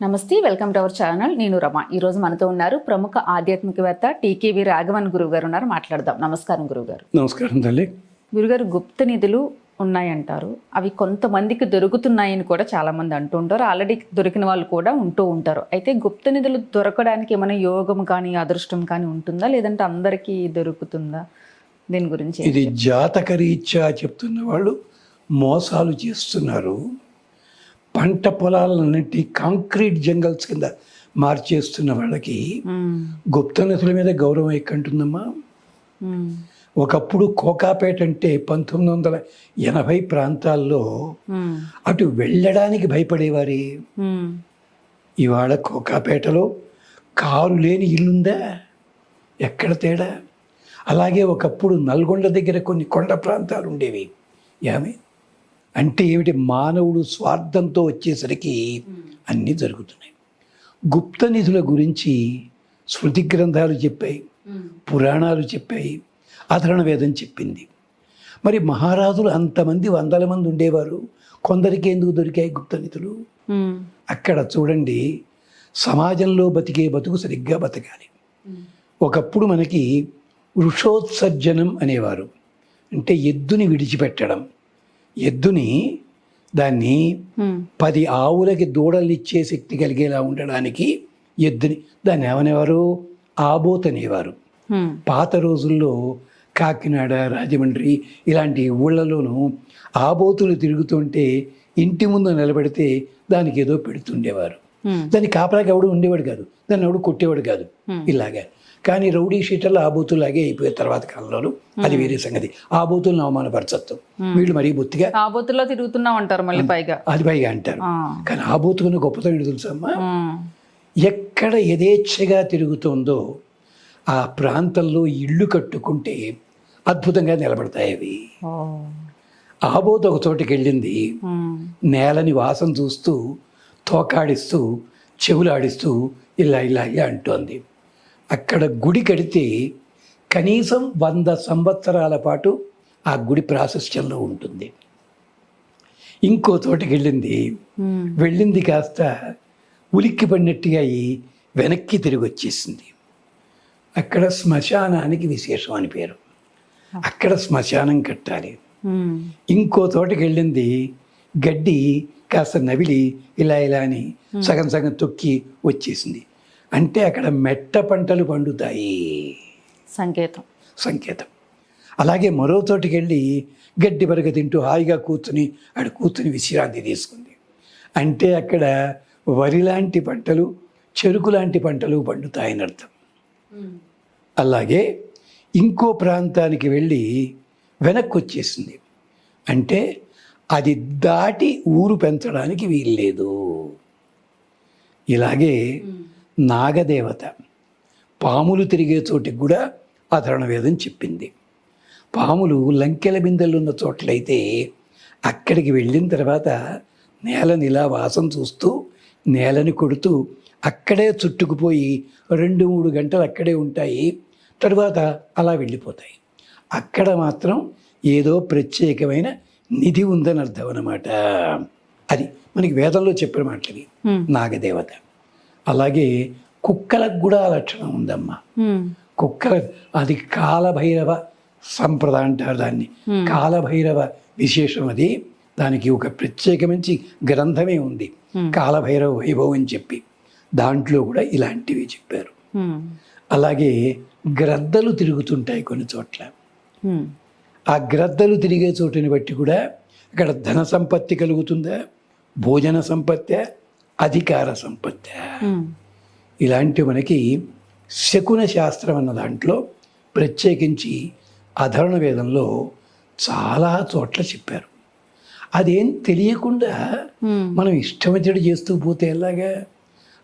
నమస్తే welcome to our channel. నేను రమ. ఈ రోజు మనతో ఉన్నారు ప్రముఖ ఆధ్యాత్మికవేత్త టీకేవి రాఘవన్ గురువు గారు ఉన్నారు. మాట్లాడదాం. నమస్కారం గురువు గారు నమస్కారం తల్లి. గురుగారు గుప్త నిధులు ఉన్నాయంటారు. అవి కొంతమందికి దొరుకుతున్నాయని కూడా చాలా మంది అంటుంటారు ఆల్రెడీ దొరికిన వాళ్ళు కూడా ఉంటూ ఉంటారు. అయితే గుప్త నిధులు దొరకడానికి ఏమైనా యోగం కానీ అదృష్టం కానీ ఉంటుందా? లేదంటే అందరికీ దొరుకుతుందా? దీని గురించి ఇది జాతక రీత్యా చెప్తున్న వాళ్ళు మోసాలు చేస్తున్నారు. పంట పొలాలన్నింటి కాంక్రీట్ జంగల్స్ కింద మార్చేస్తున్న వాళ్ళకి. గుప్త నదుల మీద గౌరవం ఎక్కంటుందమ్మా మ్మ్. ఒకప్పుడు కోకాపేట అంటే పంతొమ్మిది వందల ఎనభై ప్రాంతాల్లో. అటు వెళ్ళడానికి భయపడేవారే. ఇవాళ కోకాపేటలో కారు లేని ఇల్లుందా ఎక్కడ తేడా అలాగే ఒకప్పుడు నల్గొండ దగ్గర కొన్ని కొండ ప్రాంతాలు ఉండేవి ఏమి అంటే ఏమిటి? మానవుడు స్వార్థంతో వచ్చేసరికి అన్నీ జరుగుతున్నాయి. గుప్త నిధుల గురించి శృతి గ్రంథాలు చెప్పాయి పురాణాలు చెప్పాయి అధరణ వేదం చెప్పింది. మరి మహారాజులు అంతమంది వందల మంది ఉండేవారు. కొందరికి ఎందుకు దొరికాయి గుప్త నిధులు. అక్కడ చూడండి సమాజంలో బతికే బతుకు సరిగ్గా బతకాలి. ఒకప్పుడు మనకి వృషోత్సర్జనం అనేవారు. అంటే ఎద్దుని విడిచిపెట్టడం. ఎద్దుని దాన్ని. పది ఆవులకి దూడల్నిచ్చే శక్తి కలిగేలా ఉండడానికి ఎద్దుని దాన్ని ఏమనేవారు? ఆబోత్ అనేవారు. మ్మ్. పాత రోజుల్లో కాకినాడ రాజమండ్రి ఇలాంటి ఊళ్ళలోనూ ఆబోతులు తిరుగుతుంటే ఇంటి ముందు నిలబెడితే దానికి ఏదో పెడుతుండేవారు. దాన్ని కాపలాకి ఎవడు ఉండేవాడు కాదు. దాన్ని ఎవడు కొట్టేవాడు కాదు. ఇలాగా. కానీ రౌడీ షీటర్లు ఆబోతులాగే అయిపోయే తర్వాత కాలంలో అది వేరే సంగతి. ఆబోతులను అవమానపరచచ్చు వీళ్ళు మరీ బొత్తిగా ఆబోతుల్లో తిరుగుతున్నాం అంటారు మళ్ళీ పైగా. అది పైగా అంటారు. ఆ. కానీ ఆబోతుకున్న గొప్పతనం ఏంటో తెలుసమ్మా మ్మ్. ఎక్కడ యథేచ్ఛగా తిరుగుతుందో ఆ ప్రాంతంలో ఇళ్ళు కట్టుకుంటే అద్భుతంగా నిలబడతాయి అవి. ఆబోతు ఒక చోటికి వెళ్ళింది. నేలని వాసన చూస్తూ తోకాడిస్తూ చెవులాడిస్తూ ఇలా ఇలా ఇలా అంటోంది. అక్కడ గుడి కడితే కనీసం వంద సంవత్సరాల పాటు ఆ గుడి ప్రాశస్త్యంలో ఉంటుంది. ఇంకో చోటికి వెళ్ళింది. వెళ్ళింది కాస్త ఉలిక్కి పడినట్టుగా అయి వెనక్కి తిరిగి వచ్చేసింది. అక్కడ శ్మశానానికి విశేషం అని పేరు. అక్కడ శ్మశానం కట్టాలి. ఇంకో తోటకి వెళ్ళింది. గడ్డి కాస్త నవిలి ఇలా ఇలా అని సగం సగం తొక్కి వచ్చేసింది. అంటే అక్కడ మెట్ట పంటలు పండుతాయి. సంకేతం. సంకేతం. అలాగే మరో చోటికి వెళ్ళి గడ్డి బరగ తింటూ హాయిగా కూర్చుని ఆడ కూర్చుని విశ్రాంతి తీసుకుంది. అంటే అక్కడ వరి లాంటి పంటలు చెరుకు లాంటి పంటలు పండుతాయని అర్థం. అలాగే ఇంకో ప్రాంతానికి వెళ్ళి వెనక్కి వచ్చేసింది. అంటే అది దాటి ఊరు పెంచడానికి వీల్లేదు. ఇలాగే నాగదేవత పాములు తిరిగే చోటికి కూడా ఆధరణ వేదం చెప్పింది. పాములు లంకెల బిందెలు ఉన్న చోట్లయితే అక్కడికి వెళ్ళిన తర్వాత నేలని ఇలా వాసన చూస్తూ నేలని కొడుతూ అక్కడే చుట్టుకుపోయి రెండు మూడు గంటలు అక్కడే ఉంటాయి. తరువాత అలా వెళ్ళిపోతాయి. అక్కడ మాత్రం ఏదో ప్రత్యేకమైన నిధి ఉందని అర్థం అన్నమాట. అది మనకి వేదంలో చెప్పిన మాటలవి. మ్మ్. నాగదేవత. అలాగే కుక్కలకు కూడా ఆ లక్షణం ఉందమ్మా. మ్మ్. కుక్కల అది కాలభైరవ సంప్రదాయం అంటారు దాన్ని. కాలభైరవ విశేషం అది. దానికి ఒక ప్రత్యేకమంచి గ్రంథమే ఉంది. కాలభైరవ వైభవం అని చెప్పి. దాంట్లో కూడా ఇలాంటివి చెప్పారు. అలాగే గ్రద్దలు తిరుగుతుంటాయి కొన్ని చోట్ల. ఆ గ్రద్దలు తిరిగే చోటుని బట్టి కూడా అక్కడ ధన సంపత్తి కలుగుతుందా? భోజన సంపత్తి? అధికార సంపత్తి. ఇలాంటి మనకి శకున శాస్త్రం అన్న దాంట్లో ప్రత్యేకించి అధర్ణ వేదంలో చాలా చోట్ల చెప్పారు. అదేం తెలియకుండా. మనం ఇష్టమైనట్టు చేస్తూ పోతే ఎలాగా?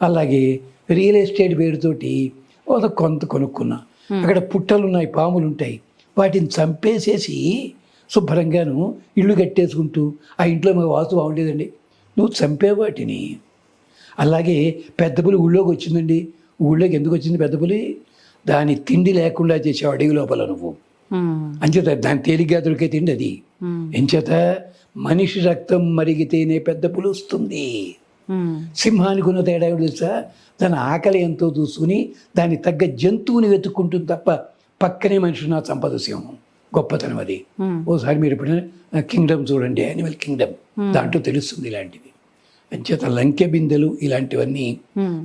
అలాగే రియల్ ఎస్టేట్ పేరుతోటి ఒక కొంత కొనుక్కున్నా. అక్కడ పుట్టలు ఉన్నాయి పాములు ఉంటాయి వాటిని చంపేసేసి శుభ్రంగాను ఇల్లు కట్టేసుకుంటూ ఆ ఇంట్లో మాకు వాస్తు బాగుండేదండి. నువ్వు చంపే వాటిని అలాగే పెద్ద పులి ఊళ్ళోకి వచ్చిందండి. ఊళ్ళోకి ఎందుకు వచ్చింది పెద్ద పులి? దాని తిండి లేకుండా చేసావు అడవి లోపల నువ్వు. అంచేత దాని తేలిగ్గా దొరికే తిండి అది. ఎంచేత మనిషి రక్తం మరిగితేనే పెద్ద పులి వస్తుంది. సింహానికి ఉన్న తేడా తెలుసా? తన ఆకలి ఎంతో చూసుకుని దానికి తగ్గ జంతువుని వెతుక్కుంటుంది తప్ప పక్కనే మనిషి నా సంపద సింహం. గొప్పతనం అది. ఓసారి మీరు ఎప్పుడైనా కింగ్డమ్ చూడండి యానిమల్ కింగ్డమ్. దాంట్లో తెలుస్తుంది ఇలాంటివి అంచేత లంకె బిందెలు ఇలాంటివన్నీ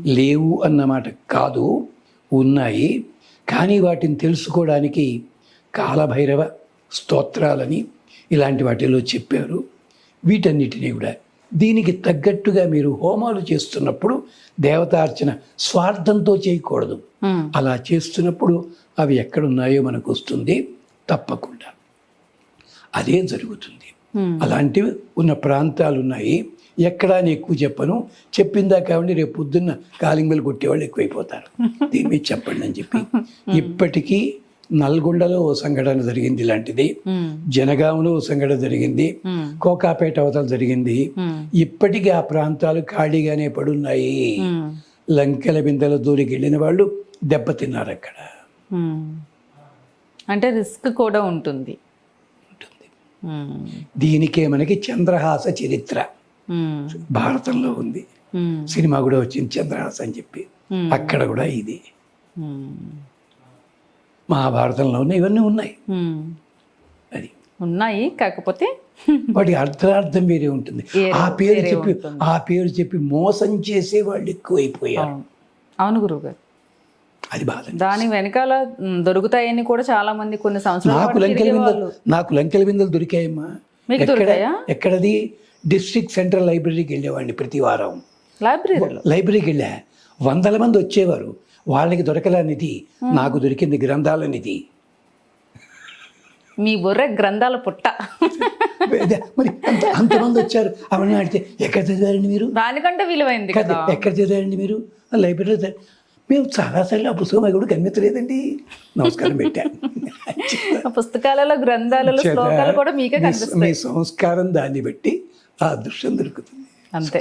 లేవు అన్నమాట కాదు ఉన్నాయి. కానీ వాటిని తెలుసుకోవడానికి కాలభైరవ స్తోత్రాలని ఇలాంటి వాటిలో చెప్పారు. వీటన్నిటినీ కూడా దీనికి తగ్గట్టుగా మీరు హోమాలు చేస్తున్నప్పుడు దేవతార్చన స్వార్థంతో చేయకూడదు. అలా చేస్తున్నప్పుడు అవి ఎక్కడున్నాయో మనకు వస్తుంది తప్పకుండా. అదే జరుగుతుంది. అలాంటివి ఉన్న ప్రాంతాలు ఉన్నాయి ఎక్కడా అని ఎక్కువ చెప్పను. చెప్పిందా కాబట్టి రేపు పొద్దున్న కాలింగ్ బెల్ కొట్టేవాళ్ళు ఎక్కువైపోతారు. దీని మీద చెప్పండి అని చెప్పి. ఇప్పటికీ నల్గొండలో ఓ సంఘటన జరిగింది ఇలాంటిది. ఉమ్, జనగాంలో ఓ సంఘటన జరిగింది. కోకాపేట అవతల జరిగింది. ఇప్పటికీ ఆ ప్రాంతాలు ఖాళీగానే పడున్నాయి. లంకెల బిందెల దూరికి వెళ్ళిన వాళ్ళు దెబ్బతిన్నారు అక్కడ. అంటే రిస్క్ కూడా ఉంటుంది. దీనికే మనకి చంద్రహాస చరిత్ర. భారతంలో ఉంది. సినిమా కూడా వచ్చింది చంద్రహాస అని చెప్పి. అక్కడ కూడా ఇది. మహాభారతంలోనే ఇవన్నీ ఉన్నాయి. అది. ఉన్నాయి కాకపోతే వాటి అర్థార్థం వేరే ఉంటుంది. ఆ పేరు చెప్పి. ఆ పేరు చెప్పి మోసం చేసే వాళ్ళు ఎక్కువైపోయారు. అవును. అవును గురువుగారు. అది బాధ. దాని వెనకాల దొరుకుతాయని కూడా చాలా మంది కొన్ని సంవత్సరాల నాకు లంకెల బిందెలు వాళ్ళు. నాకు లంకెల బిందెలు దొరికాయమ్మా? ఎక్కడది? డిస్ట్రిక్ట్ సెంట్రల్ లైబ్రరీకి వెళ్ళేవాడిని ప్రతి వారం. లైబ్రరీలో? లైబ్రరీకి వెళ్ళా. వందల మంది వచ్చేవారు. వాళ్ళకి దొరకల నిధి నాకు దొరికింది గ్రంథాల నిధి. మీ బుర్ర గ్రంథాల పుట్ట. మరి అంత అంతమంది వచ్చారు. అవన్నీ అడిగితే ఎక్కడ చదివారండి మీరు? దానికంటే విలువైంది ఎక్కడ చదివారండి మీరు? లైబ్రరీలో మేము చాలాసార్లు ఆ పుస్తకం కూడా కనిపించలేదండి. నమస్కారం పెట్టాను పుస్తకాలలో గ్రంథాలలో శ్లోకాలు కూడా మీకే మీ సంస్కారం దాన్ని బట్టి ఆ దృశ్యం దొరుకుతుంది. అంతే.